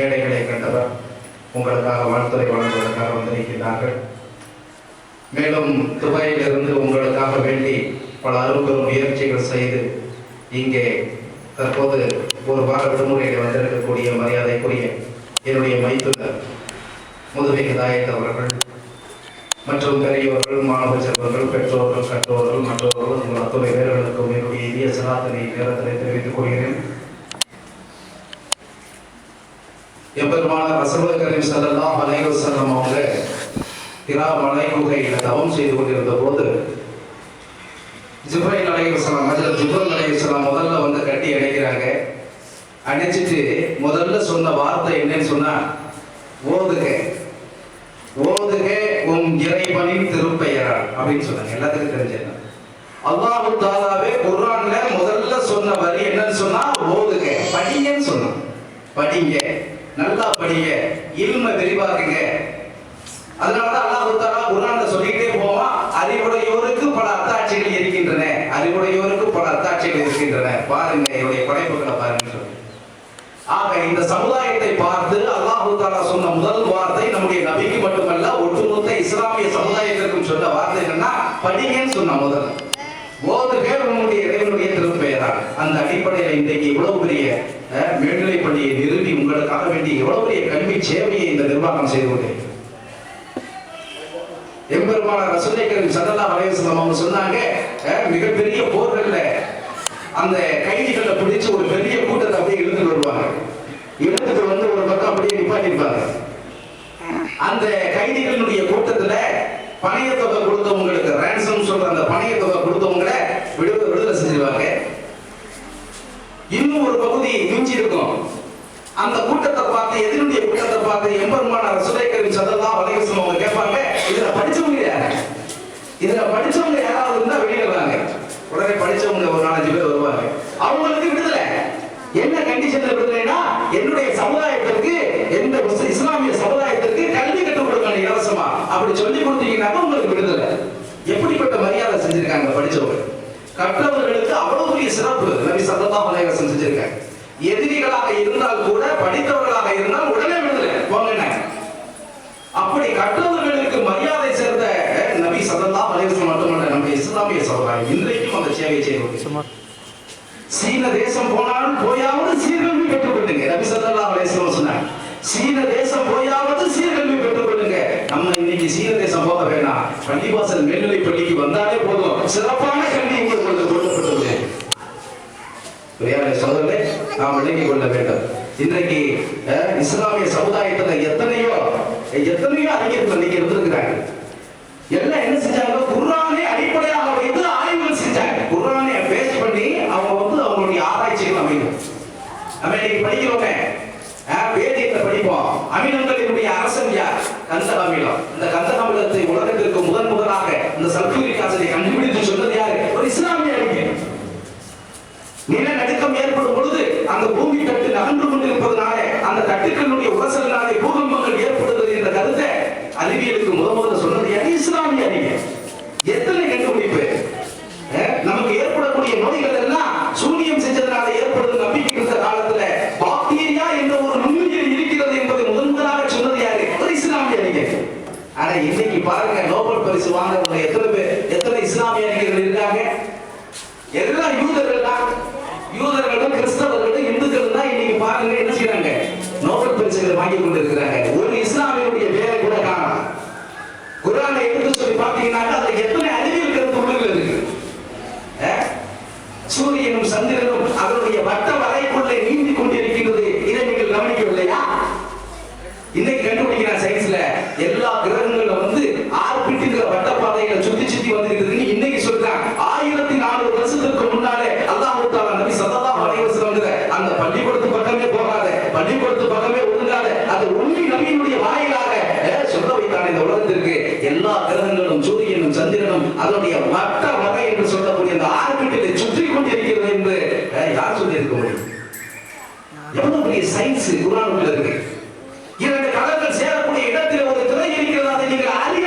ஏழைகளை கண்டவர் உங்களுக்காக வாழ்த்துறை வழங்குவதற்காக வந்திருக்கின்றார்கள். மேலும் துபாயிலிருந்து உங்களுக்காக வேண்டி பல அரும்பெரும் முயற்சிகள் செய்து இங்கே தற்போது ஒரு வார விடுமுறையில் வந்திருக்கக்கூடிய மரியாதைக்குரிய என்னுடைய மைத்துனர் முதுமை தாயத் அவர்கள் மற்றும் பெரியவர்கள் மாணவ செல்வர்கள் பெற்றோர்கள் கற்றோர்கள் மற்றவர்கள் உங்கள் அத்துணை பேர்களுக்கும் என்னுடைய இந்திய சிராத்தனை நேரத்தில் தெரிவித்துக் கொள்கிறேன். எப்பெருமான ரசூல் கரீம் சல்லா அலைஹி வஸல்லம் அவங்க திரா மலை குகையில் தவம் செய்து கொண்டிருந்த போது ஜிப்ரைல் அலைஹி வஸல்லம் அதில் ஜிப்ரைல் அலைஹி வஸல்லம் முதல்ல வந்து கட்டி அடைக்கிறாங்க அணைச்சிட்டு முதல்ல சொன்ன வார்த்தை என்னன்னு சொன்னா ஓதுக ஓதுக உம் இறைவனின் திருப்பெயரால் அப்படின்னு சொன்னாங்க. எல்லாத்துக்கும் தெரிஞ்சது அல்லாஹு தாலாவே குர்ஆன்ல முதல்ல சொன்ன வரி என்னன்னு சொன்னா ஓதுக படிங்கன்னு சொன்னான். படிங்க. நல்லா படிங்க இல்ம விரிவாக்குங்க. அதனாலதான் அல்லாஹ் கொடுத்தாரா குர்ஆன்ல சொல்லிக்கிட்டே போவான் அறிவுடையோருக்கு பல அத்தாட்சிகள் இருக்கின்றன. அறிவுடையோருக்கு பல அத்தாட்சிகள் இருக்கின்றன. பாருங்க என்னுடைய படைப்புகளை பாருங்க ஆக இந்த சமுதாயத்தை பார்த்து அல்லாஹு தாலா சொன்ன முதல் வார்த்தை நம்முடைய நபிக்கு மட்டுமல்ல ஒட்டுமொத்த இஸ்லாமிய சமுதாயத்திற்கும் சொன்ன வார்த்தை என்னன்னா படிங்கன்னு சொன்ன முதல் ஓதுக திருப்பெயரால் அந்த அடிப்படையில் இன்றைக்கு இவ்வளவு பெரிய மேல்நிலை பள்ளியை நிறுவி உங்களுக்காக வேண்டி எவ்வளவு பெரிய கல்வி சேவையை இந்த நிர்வாகம் செய்து கொண்டேன் எம்பெருமான ரசூலை சதல்லா வலையசலம் அவங்க சொன்னாங்க மிகப்பெரிய போர்கள்ல அந்த கைதிகளை பிடிச்சு ஒரு பெரிய கூட்டத்தை அப்படியே இழுத்துட்டு வருவாங்க. இழுத்துட்டு வந்து ஒரு பக்கம் அப்படியே நிப்பாட்டிருப்பாங்க அந்த கைதிகளுடைய கூட்டத்துல பணைய தொகை கொடுத்தவங்களுக்கு ரேன்சம் சொல்ற அந்த பணைய தொகை கொடுத்தவங்கள விடுதலை விடுதலை செஞ்சிருவாங்க. இன்னும் ஒரு பகுதி மிஞ்சி இருக்கும் அந்த கூட்டத்தை பார்த்து எதிரினுடைய கூட்டத்தை பார்த்து எம்பெருமான ரசுலைக்கரின் சதெல்லாம் வலைவசம் அவங்க கேட்பாங்க. இதுல படிச்சவங்க யாரு? இதுல படிச்சவங்க யாராவது இருந்தா வெளியில வராங்க உடனே படிச்சவங்க ஒரு நாலஞ்சு பேர் வருவாங்க. அவங்களுக்கு விடுதலை. என்ன கண்டிஷன்ல விடுதலைன்னா என்னுடைய சமுதாயத்திற்கு எந்த முஸ்லிம் இஸ்லாமிய சமுதாயத்திற்கு கல்வி கற்றுக் கொடுக்கணும் இலவசமா அப்படி சொல்லி கொடுத்தீங்கன்னாக்க உங்களுக்கு விடுதலை எப்படிப்பட்ட மரியாதை செஞ்சிருக்காங்க படிச்சவங்க கற்றவர்களுக்கு அவ்வளவு பெரிய சிறப்பு நபி சல்லல்லாஹு அலைஹி வஸல்லம் செஞ்சிருக்காங்க எதிரிகளாக இருந்தால் கூட படித்தவர்களாக இருந்தால் உடனே விடுதலை போங்க அப்படி கற்றவர்களுக்கு மரியாதை சேர்ந்த நபி சல்லல்லாஹு அலைஹி வஸல்லம் மட்டுமல்ல நம்ம இஸ்லாமிய சமுதாயம் இன்றைக்கும் அந்த சீன தேசம் போனாலும் போயாவது சீர்கல்வி பெற்றுக்கொள்ளுங்க. நபி ஸல்லல்லாஹு அலைஹி சொன்னாங்க சீன தேசம் போயாவது சீர்கல்வி பெற்றுக்கொள்ளுங்க. நம்ம இன்னைக்கு சீன தேசம் போக வேண்டாம் பள்ளிவாசல் மேல்நிலை பள்ளிக்கு வந்தாலே போதும். சிறப்பான கல்வி உங்களுக்கு வந்து கொடுக்கப்பட்டுள்ளது. சோதரே நாம் விளங்கிக் கொள்ள வேண்டும். இன்றைக்கு இஸ்லாமிய சமுதாயத்துல எத்தனையோ எத்தனையோ அறிஞர்கள் இன்னைக்கு இருந்திருக்கிறாங்க எல்லாம் என்ன செஞ்சாங்க குர்ஆனை அடிப்படையாக வைத்து ஆய்வுகள் செஞ்சாங்க குர்ஆனை பேஸ் பண்ணி அவங்க வந்து அவங்களுடைய ஆராய்ச்சிகள் அமையும் நம்ம இன்னைக்கு படிக்கிறோமே அஹ், வேதியத்தை படிப்போம் அமிலங்களினுடைய அரசன் யார் கந்தக அமிலம் இந்த கந்தக அமிலத்தை உலகத்திற்கு முதன் முதலாக இந்த சல்பூரிக் யூதர்கள் தான். யூதர்களும் கிறிஸ்தவர்களும் இந்துக்கள் தான் இன்னைக்கு பாருங்க என்ன செய்யறாங்க நோபல் பரிசுகளை வாங்கி கொண்டிருக்கிறாங்க ஒரு இஸ்லாமியுடைய பேரை கூட காணலாம் குரானை எடுத்து சொல்லி பார்த்தீங்கன்னாக்கா அதுல எத்தனை அறிவியல் கருத்து உள்ளுகள் இருக்கு அஹ்? சூரியனும் சந்திரனும் அதனுடைய வட்ட வரைக்குள்ளே நீந்தி கொண்டிருக்கின்றது இதை நீங்கள் கவனிக்கவில்லையா இன்னைக்கு கண்டுபிடிக்கிறான் சயின்ஸ்ல எல்லா கிரகங்களும் வந்து ஆர்பிட்டுங்கிற வட்ட பாதைகளை சுத்தி சுத்தி வந்திருக்குதுன்னு இன்னைக்கு சொல்றான் ஆயிரத்தி நானூறு வருஷத்துக்கு முன்னாலே அல்லாஹ் தாலா நபி ஸல்லல்லாஹு அலைஹி வஸல்லம் அந்த பள்ளிக்கூடத்து பக்கமே போகாத. பள்ளிக்கூடத்து பக்கமே ஒதுங்காத. அது உண்மை நபியினுடைய வாயிலாக. சொல்ல வைத்தான் இந்த உலகத்திற்கு. எல்லா கிரகங்களும் சூரியனும் சந்திரனும் அதனுடைய வட்ட வகை என்று சொல்லக்கூடிய அந்த ஆர்பிட்டிலை சுற்றி கொண்டிருக்கிறது என்று யார் சொல்லி இருக்க முடியும்? எவ்வளவு பெரிய சயின்ஸ் குரானுக்குள்ள இருக்கு. இரண்டு கடல்கள் சேரக்கூடிய இடத்தில் ஒரு திரை இருக்கிறது. அதை நீங்கள் அறிய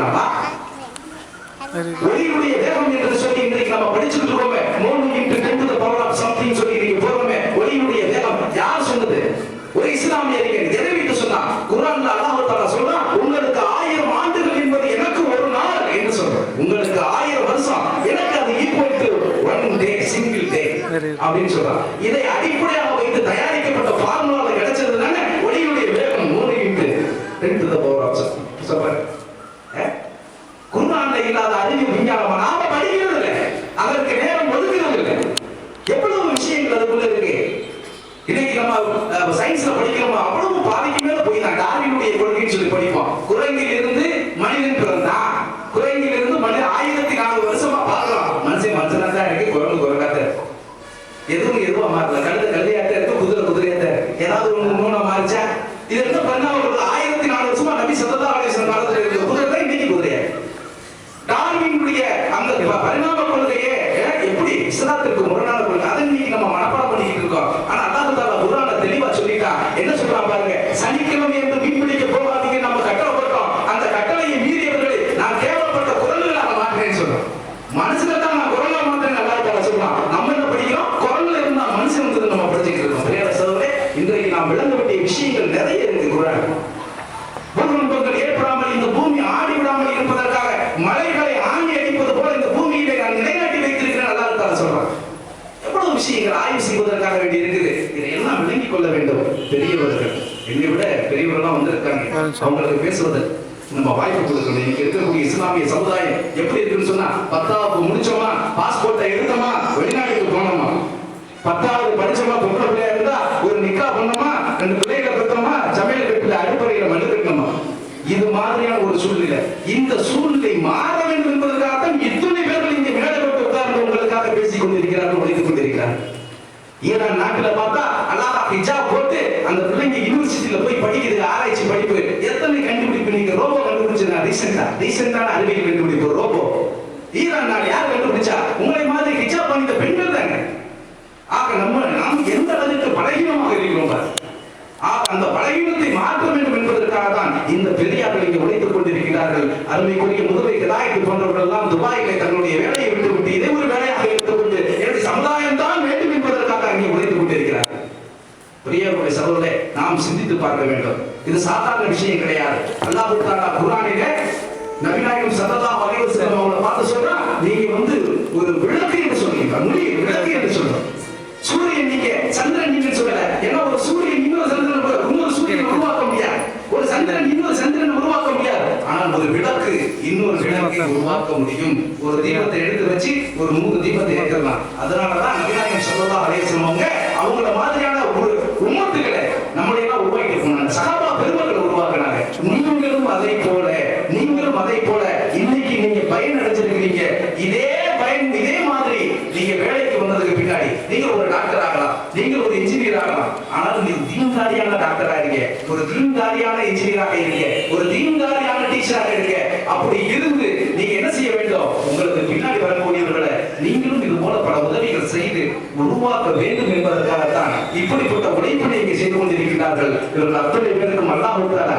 வேணாமா ஒளியுடைய வேகம் என்று சொல்லி இன்றைக்கு நம்ம படிச்சுட்டு இருக்கோமே மூணு இன்று ten to power of something சொல்லி நீங்க போறோமே. ஒளியுடைய வேகம் யார் சொன்னது? ஒரு இஸ்லாமிய அறிஞர் எதை விட்டு சொன்னா குரான் அல்லாஹ் தஆலா சொன்னா உங்களுக்கு ஆயிரம் ஆண்டுகள் என்பது எனக்கு ஒரு நாள் என்று சொல்றான் உங்களுக்கு ஆயிரம் வருஷம் எனக்கு அது equal to one day single day அப்படின்னு சொல்றான் இதை அடிப்படையாக வைத்து தயாரிக்கப்பட்ட ஃபார்முலால கிடைச்சதுனால ஒளியுடைய வேகம் மூணு இன்று டென் டு பவர் ஆஃப் சொல்றேன் குர்ஆன்ல இல்லாத அறிவு விஞ்ஞானமா நாம படிக்கிறது இல்லை அதற்கு நேரம் ஒதுக்குறது இல்லை எவ்வளவு விஷயங்கள் அதுக்குள்ள இருக்கு இன்னைக்கு நம்ம அஹ், சயின்ஸ்ல படிக்கிறோமோ அவ்வளவு பாதிக்கு மேல போய் நான் டார்வினுடைய கொள்கைன்னு சொல்லி படிப்போம். குரங்கிலிருந்து மனிதன் பிறந்தான். குரங்கிலிருந்து மனிதன் ஆயிரத்தி நாலு வருஷமா பார்க்கலாம் மனுஷன் மனுஷனா தான் இருக்கு குரங்கு குரங்காத்த தான் எதுவும் எதுவா மாறல. கழுத கழுதையாட்ட இருக்கு குதிரை குதிரையாத்த ஏதாவது ஒண்ணு மூணா மாறிச்சா? இது என்ன பண்ணா ஒரு ஆயிரத்தி நாலு வருஷமா நபி சல்லல்லாஹு அலைஹி வஸல்லம் காலத்துல இருக்க குதிரை தான் இன்னைக்கு குதிரையா இருக்கு. டார்வினுடைய அந்த ப- பரிணாம கொள்கையே அஹ், எப்படி இஸ்லாத்திற்கு முரணான கொள்கை அதை இன்னைக்கு நம்ம மனப்பாடம் பண்ணிக்கிட்டு இருக்கோம் ஆனா அல்லாஹ் தாலா குர்ஆன்ல தெளிவா சொல்லிட்டா என்ன சொல்றான் பாருங்க சனிக்கிழமை என்று மீன் பிடிக்க போகாதீங்க நம்ம கட்டளை போட்டோம் அந்த கட்டளையை மீறியவர்களை நான் கேவலப்பட்ட குரல்களாக மாற்றேன்னு சொல்றோம் மனுஷனை தான் நான் குரலா மாற்றேன் அல்லாஹ் தாலா சொல்றான் நம்ம என்ன படிக்கிறோம் குரல்ல இருந்தா மனுஷன் வந்து நம்ம படிச்சுக்கிட்டு இருக்கோம் பிரியமான சகோதரரே இன்றைக்கு நாம் விளங்க வேண்டிய விஷயங்கள் நிறைய இருக்கு குர்ஆன். பூகம்பங்கள் ஏற்படாமல் இந்த பூமி ஆடி விடாமல் இருப்பதற்காக மலைகளை ஆங்கி அடிப்பது போல இந்த பூமியிலே நான் நிலைநாட்டி வைத்திருக்கிறேன் நல்லா இருக்காரு சொல்றான். எவ்வளவு விஷயங்கள் ஆய்வு செய்வதற்காக வேண்டி இருக்குது? இதையெல்லாம் விளங்கிக் கொள்ள வேண்டும். பெரியவர்கள் என்னை விட பெரியவர்கள்லாம் வந்திருக்காங்க. அவங்களுக்கு பேசுவது நம்ம வாய்ப்பு கொடுக்கணும். இன்னைக்கு இருக்கக்கூடிய இஸ்லாமிய சமுதாயம் எப்படி இருக்குன்னு சொன்னா பத்தாவது முடிச்சோமா? பாஸ்போர்ட்டை எடுத்தோமா? வெளிநாட்டுக்கு போனோமா? பத்தாவது படிச்சோமா? பொம்பளை பிள்ளையா இருந்தா ஒரு நிக்கா பண்ணோமா? ரெண்டு பிள்ளைகளை பெற்றோமா? சமையல் கட்டில அடுப்பறையில மண்ணு கட்டணுமா இது மாதிரியான ஒரு சூழ்நிலை. இந்த சூழ்நிலை மாற வேண்டும் என்பதற்காகத்தான் இத்தனை பேர்கள் இங்கே மேடப்பட்டு உட்கார்ந்து உங்களுக்காக பேசிக் கொண்டிருக்கிறார்கள் உழைத்துக் கொண்டிருக்கிறார்கள். ஈரான் நாட்டில் பார்த்தா அல்லாஹ் ஹிஜாப் போட்டு அந்த பிள்ளைங்க யூனிவர்சிட்டியில போய் படிக்கிறது ஆராய்ச்சி படிப்பு. எத்தனை கண்டுபிடிப்பு நீங்க ரோபோ கண்டுபிடிச்சிருந்தா ரீசெண்டா. ரீசெண்டான அறிவியல் கண்டுபிடிப்பு ரோபோ. ஈரான் நாள் யார் கண்டுபிடிச்சா? உங்களை மாதிரி ஹிஜாப் பண்ணிட்ட பெண்கள் தாங்க. ஆக நம்ம நாம் எந்த அளவுக்கு பலகீனமாக இருக்கிறோம் பாரு. அந்த பலகீனத்தை மாற்ற வேண்டும் என்பதற்காக தான் இந்த பெரியார்கள் இங்கே உழைத்துக் கொண்டிருக்கிறார்கள். அருமைக்குரிய முதுவை கதாயத்து போன்றவர்கள் எல்லாம் துபாயிலே தன்னுடைய வேலையை விட்டுவிட்டு இதை ஒரு வேலையாக எடுத்துக்கொண்டு எனது சமுதாயம் தான் வேண்டும் என்பதற்காக அங்கே உழைத்துக் கொண்டிருக்கிறார்கள். பெரியவர்களுடைய சகோதரே நாம் சிந்தித்து பார்க்க வேண்டும். இது சாதாரண விஷயம் கிடையாது. அல்லாஹ் தாலா குர்ஆனிலே நபிநாயகம் ஸல்லல்லாஹு அலைஹி வஸல்லம் அவங்களை பார்த்து சொல்ற முடியும். ஒரு தீபத்தை எடுத்து வச்சு ஒரு மூணு தீபத்தை ஏற்றலாம். அதனாலதான் நபிநாயகம் சொல்லதா அலைஹி சொல்லுவாங்க அவங்கள மாதிரியான ஒரு உமத்துக்களை நம்மளே எல்லாம் உருவாக்கிட்டு போனாங்க. சகாபா பெருமக்களை உருவாக்குனாங்க. நீங்களும் அதை போல நீங்களும் அதை போல இன்னைக்கு நீங்க பயன் அடைஞ்சிருக்கிறீங்க. இதே பயன் இதே மாதிரி நீங்க வேலைக்கு வந்ததுக்கு பின்னாடி நீங்க ஒரு டாக்டர் ஆகலாம். நீங்க ஒரு இன்ஜினியர் ஆகலாம். ஆனால் நீ தீன்தாரியான டாக்டரா இருக்க ஒரு தீன்தாரியான இன்ஜினியராக இருக்க ஒரு தீன்தாரியான டீச்சராக இருக்க அப்படி இருந்து நீங்க என்ன செய்ய வேண்டும்? உங்களுக்கு பின்னாடி வரக்கூடியவர்களை நீங்களும் இது போல பல உதவிகள் செய்து உருவாக்க வேண்டும் என்பதற்காகத்தான் இப்படிப்பட்ட உழைப்பினை இங்கே செய்து கொண்டிருக்கிறார்கள் இவர்கள் அத்தனை பேருக்கும் விட்டாரா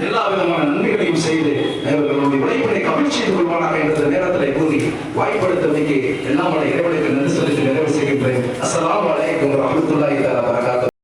எல்லா விதமான நன்மைகளையும் செய்து இவர்களுடைய உழைப்பினை கமிழ் செய்து கொள்வானாக என்ற நேரத்தில் கூறி வாய்ப்படுத்தமைக்கு எல்லாம் இறைவனுக்கு நன்றி செலுத்தி நிறைவு செய்கின்றேன். அஸ்லாம் அலைக்கும் வரஹ்மத்துல்லாஹி தஆலா